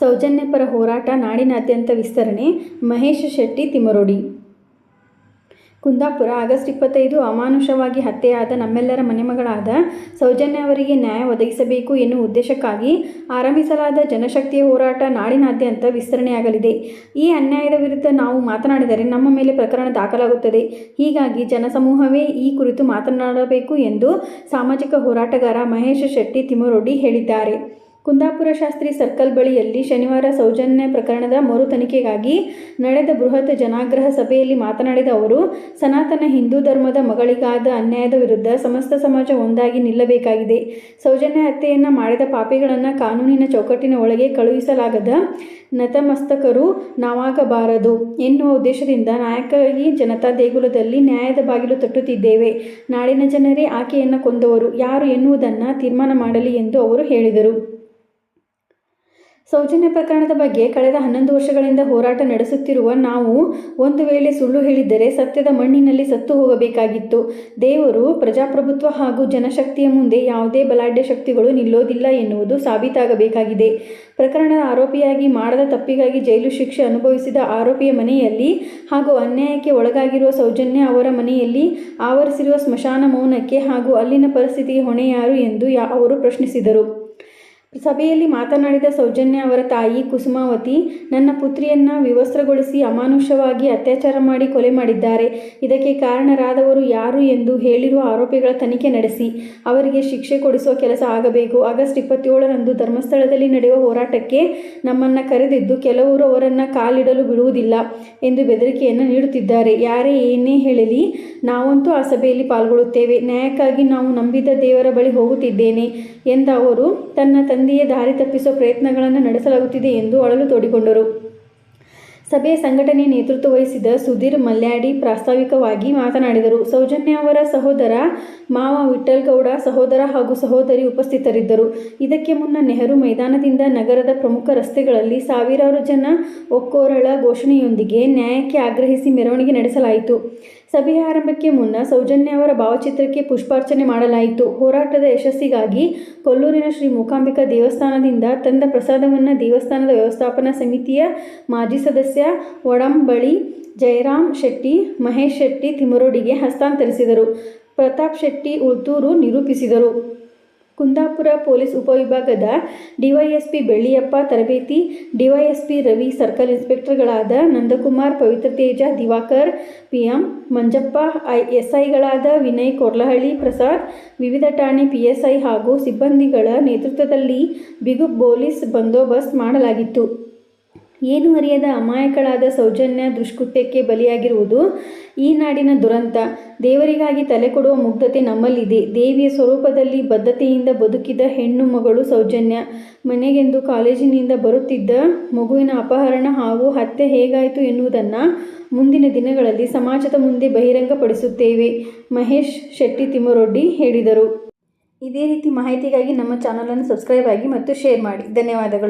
ಸೌಜನ್ಯಪರ ಹೋರಾಟ, ನಾಡಿನಾದ್ಯಂತ ವಿಸ್ತರಣೆ, ಮಹೇಶ್ ಶೆಟ್ಟಿ ತಿಮರೋಡಿ ಕುಂದಾಪುರ, ಆಗಸ್ಟ್ ಇಪ್ಪತ್ತೈದು, ಅಮಾನುಷವಾಗಿ ಹತ್ಯೆಯಾದ ನಮ್ಮೆಲ್ಲರ ಮನೆಮಗಳಾದ ಸೌಜನ್ಯ ಅವರಿಗೆ ನ್ಯಾಯ ಒದಗಿಸಬೇಕು ಎನ್ನುವ ಉದ್ದೇಶಕ್ಕಾಗಿ ಆರಂಭಿಸಲಾದ ಜನಶಕ್ತಿಯ ಹೋರಾಟ ನಾಡಿನಾದ್ಯಂತ ವಿಸ್ತರಣೆಯಾಗಲಿದೆ. ಈ ಅನ್ಯಾಯದ ವಿರುದ್ಧ ನಾವು ಮಾತನಾಡಿದರೆ ನಮ್ಮ ಮೇಲೆ ಪ್ರಕರಣ ದಾಖಲಾಗುತ್ತದೆ. ಹೀಗಾಗಿ ಜನಸಮೂಹವೇ ಈ ಕುರಿತು ಮಾತನಾಡಬೇಕು ಎಂದು ಸಾಮಾಜಿಕ ಹೋರಾಟಗಾರ ಮಹೇಶ್ ಶೆಟ್ಟಿ ತಿಮರೋಡಿ ಹೇಳಿದ್ದಾರೆ. ಕುಂದಾಪುರ ಶಾಸ್ತ್ರಿ ಸರ್ಕಲ್ ಬಳಿಯಲ್ಲಿ ಶನಿವಾರ ಸೌಜನ್ಯ ಪ್ರಕರಣದ ಮರು ತನಿಖೆಗಾಗಿ ನಡೆದ ಬೃಹತ್ ಜನಾಗ್ರಹ ಸಭೆಯಲ್ಲಿ ಮಾತನಾಡಿದ ಅವರು, ಸನಾತನ ಹಿಂದೂ ಧರ್ಮದ ಮಗಳಿಗಾದ ಅನ್ಯಾಯದ ವಿರುದ್ಧ ಸಮಸ್ತ ಸಮಾಜ ಒಂದಾಗಿ ನಿಲ್ಲಬೇಕಾಗಿದೆ. ಸೌಜನ್ಯ ಹತ್ಯೆಯನ್ನು ಮಾಡಿದ ಪಾಪಿಗಳನ್ನು ಕಾನೂನಿನ ಚೌಕಟ್ಟಿನ ಒಳಗೆ ಕಳುಹಿಸಲಾಗದ ನತಮಸ್ತಕರು ನಾವಾಗಬಾರದು ಎನ್ನುವ ಉದ್ದೇಶದಿಂದ ನಾಯಕರಾಗಿ ಜನತಾ ದೇಗುಲದಲ್ಲಿ ನ್ಯಾಯದ ಬಾಗಿಲು ತಟ್ಟುತ್ತಿದ್ದೇವೆ. ನಾಡಿನ ಜನರೇ ಆಕೆಯನ್ನು ಕೊಂದವರು. ಯಾರು ಎನ್ನುವುದನ್ನು ತೀರ್ಮಾನ ಮಾಡಲಿ ಎಂದು ಅವರು ಹೇಳಿದರು. ಸೌಜನ್ಯ ಪ್ರಕರಣದ ಬಗ್ಗೆ ಕಳೆದ ಹನ್ನೊಂದು ವರ್ಷಗಳಿಂದ ಹೋರಾಟ ನಡೆಸುತ್ತಿರುವ ನಾವು ಒಂದು ವೇಳೆ ಸುಳ್ಳು ಹೇಳಿದ್ದರೆ ಸತ್ಯದ ಮಣ್ಣಿನಲ್ಲಿ ಸತ್ತು ಹೋಗಬೇಕಾಗಿತ್ತು. ದೇವರು ಪ್ರಜಾಪ್ರಭುತ್ವ ಹಾಗೂ ಜನಶಕ್ತಿಯ ಮುಂದೆ ಯಾವುದೇ ಬಲಾಢ್ಯ ಶಕ್ತಿಗಳು ನಿಲ್ಲೋದಿಲ್ಲ ಎನ್ನುವುದು ಸಾಬೀತಾಗಬೇಕಾಗಿದೆ. ಪ್ರಕರಣದ ಆರೋಪಿಯಾಗಿ ಮಾಡದ ತಪ್ಪಿಗಾಗಿ ಜೈಲು ಶಿಕ್ಷೆ ಅನುಭವಿಸಿದ ಆರೋಪಿಯ ಮನೆಯಲ್ಲಿ ಹಾಗೂ ಅನ್ಯಾಯಕ್ಕೆ ಒಳಗಾಗಿರುವ ಸೌಜನ್ಯ ಅವರ ಮನೆಯಲ್ಲಿ ಆವರಿಸಿರುವ ಸ್ಮಶಾನ ಮೌನಕ್ಕೆ ಹಾಗೂ ಅಲ್ಲಿನ ಪರಿಸ್ಥಿತಿಗೆ ಹೊಣೆ ಯಾರು ಎಂದು ಯಾ ಅವರು ಪ್ರಶ್ನಿಸಿದರು. ಸಭೆಯಲ್ಲಿ ಮಾತನಾಡಿದ ಸೌಜನ್ಯ ಅವರ ತಾಯಿ ಕುಸುಮಾವತಿ, ನನ್ನ ಪುತ್ರಿಯನ್ನು ವಿವಸ್ತ್ರಗೊಳಿಸಿ ಅಮಾನುಷವಾಗಿ ಅತ್ಯಾಚಾರ ಮಾಡಿ ಕೊಲೆ ಮಾಡಿದ್ದಾರೆ. ಇದಕ್ಕೆ ಕಾರಣರಾದವರು ಯಾರು ಎಂದು ಹೇಳಿರುವ ಆರೋಪಿಗಳ ತನಿಖೆ ನಡೆಸಿ. ಅವರಿಗೆ ಶಿಕ್ಷೆ ಕೊಡಿಸುವ ಕೆಲಸ ಆಗಬೇಕು. ಆಗಸ್ಟ್ ಇಪ್ಪತ್ತೇಳರಂದು ಧರ್ಮಸ್ಥಳದಲ್ಲಿ ನಡೆಯುವ ಹೋರಾಟಕ್ಕೆ ನಮ್ಮನ್ನು ಕರೆದಿದ್ದು ಕೆಲವರು ಅವರನ್ನು ಕಾಲಿಡಲು ಬಿಡುವುದಿಲ್ಲ ಎಂದು ಬೆದರಿಕೆಯನ್ನು ನೀಡುತ್ತಿದ್ದಾರೆ. ಯಾರೇ ಏನೇ ಹೇಳಲಿ, ನಾವಂತೂ ಆ ಸಭೆಯಲ್ಲಿ ಪಾಲ್ಗೊಳ್ಳುತ್ತೇವೆ. ನ್ಯಾಯಕ್ಕಾಗಿ ನಾವು ನಂಬಿದ ದೇವರ ಬಳಿ ಹೋಗುತ್ತಿದ್ದೇನೆ ಎಂದ ಅವರು, ತನ್ನ ತಂದೆಯ ದಾರಿ ತಪ್ಪಿಸುವ ಪ್ರಯತ್ನಗಳನ್ನು ನಡೆಸಲಾಗುತ್ತಿದೆ ಎಂದು ಅಳಲು ತೋಡಿಕೊಂಡರು. ಸಭೆಯ ಸಂಘಟನೆ ನೇತೃತ್ವ ವಹಿಸಿದ ಸುಧೀರ್ ಮಲ್ಯಾಡಿ ಪ್ರಾಸ್ತಾವಿಕವಾಗಿ ಮಾತನಾಡಿದರು. ಸೌಜನ್ಯ ಅವರ ಸಹೋದರ ಮಾವ ವಿಠಲ್ಗೌಡ ಸಹೋದರ ಹಾಗೂ ಸಹೋದರಿ ಉಪಸ್ಥಿತರಿದ್ದರು. ಇದಕ್ಕೆ ಮುನ್ನ ನೆಹರು ಮೈದಾನದಿಂದ ನಗರದ ಪ್ರಮುಖ ರಸ್ತೆಗಳಲ್ಲಿ ಸಾವಿರಾರು ಜನ ಒಕ್ಕೋರಳ ಘೋಷಣೆಯೊಂದಿಗೆ ನ್ಯಾಯಕ್ಕೆ ಆಗ್ರಹಿಸಿ ಮೆರವಣಿಗೆ ನಡೆಸಲಾಯಿತು. ಸಭೆಯ ಆರಂಭಕ್ಕೆ ಮುನ್ನ ಸೌಜನ್ಯ ಅವರ ಭಾವಚಿತ್ರಕ್ಕೆ ಪುಷ್ಪಾರ್ಚನೆ ಮಾಡಲಾಯಿತು. ಹೋರಾಟದ ಯಶಸ್ಸಿಗಾಗಿ ಕೊಲ್ಲೂರಿನ ಶ್ರೀ ಮೂಕಾಂಬಿಕಾ ದೇವಸ್ಥಾನದಿಂದ ತಂದ ಪ್ರಸಾದವನ್ನು ದೇವಸ್ಥಾನದ ವ್ಯವಸ್ಥಾಪನಾ ಸಮಿತಿಯ ಮಾಜಿ ಸದಸ್ಯ ಒಡಂಬಳಿ ಜಯರಾಮ್ ಶೆಟ್ಟಿ, ಮಹೇಶ್ ಶೆಟ್ಟಿ ತಿಮರೋಡಿಗೆ ಹಸ್ತಾಂತರಿಸಿದರು. ಪ್ರತಾಪ್ ಶೆಟ್ಟಿ, ಉಳ್ತೂರು ನಿರೂಪಿಸಿದರು. ಕುಂದಾಪುರ ಪೊಲೀಸ್ ಉಪವಿಭಾಗದ ಡಿವೈಎಸ್ಪಿ ಬೆಳ್ಳಿಯಪ್ಪ ತರಬೇತಿ, ಡಿವೈಎಸ್ಪಿ ರವಿ ಸರ್ಕಲ್ ಇನ್ಸ್ಪೆಕ್ಟರ್ಗಳಾದ ನಂದಕುಮಾರ್ ಪವಿತ್ರತೇಜ ದಿವಾಕರ್, ಪಿಎಂ ಮಂಜಪ್ಪ, ಐ ಎಸ್ಐಗಳಾದ ವಿನಯ್ ಕೊರ್ಲಹಳ್ಳಿ, ಪ್ರಸಾದ್, ವಿವಿಧ ಠಾಣೆ ಪಿಎಸ್ಐ ಹಾಗೂ ಸಿಬ್ಬಂದಿಗಳ ನೇತೃತ್ವದಲ್ಲಿ ಬಿಗು ಪೊಲೀಸ್ ಬಂದೋಬಸ್ತ್ ಮಾಡಲಾಗಿತ್ತು. ಏನು ಅರಿಯದ ಅಮಾಯಕಳಾದ ಸೌಜನ್ಯ ದುಷ್ಕೃತ್ಯಕ್ಕೆ ಬಲಿಯಾಗಿರುವುದು ಈ ನಾಡಿನ ದುರಂತ. ದೇವರಿಗಾಗಿ ತಲೆ ಕೊಡುವ ಮುಗ್ಧತೆ ನಮ್ಮಲ್ಲಿದೆ. ದೇವಿಯ ಸ್ವರೂಪದಲ್ಲಿ ಬದ್ಧತೆಯಿಂದ ಬದುಕಿದ ಹೆಣ್ಣು ಮಗಳು ಸೌಜನ್ಯ. ಮನೆಗೆಂದು ಕಾಲೇಜಿನಿಂದ ಬರುತ್ತಿದ್ದ ಮಗುವಿನ ಅಪಹರಣ ಹಾಗೂ ಹತ್ಯೆ ಹೇಗಾಯಿತು ಎನ್ನುವುದನ್ನು ಮುಂದಿನ ದಿನಗಳಲ್ಲಿ ಸಮಾಜದ ಮುಂದೆ ಬಹಿರಂಗಪಡಿಸುತ್ತೇವೆ, ಮಹೇಶ್ ಶೆಟ್ಟಿ ತಿಮ್ಮರೊಡ್ಡಿ ಹೇಳಿದರು. ಇದೇ ರೀತಿ ಮಾಹಿತಿಗಾಗಿ ನಮ್ಮ ಚಾನಲನ್ನು ಸಬ್ಸ್ಕ್ರೈಬ್ ಆಗಿ ಮತ್ತು ಶೇರ್ ಮಾಡಿ. ಧನ್ಯವಾದಗಳು.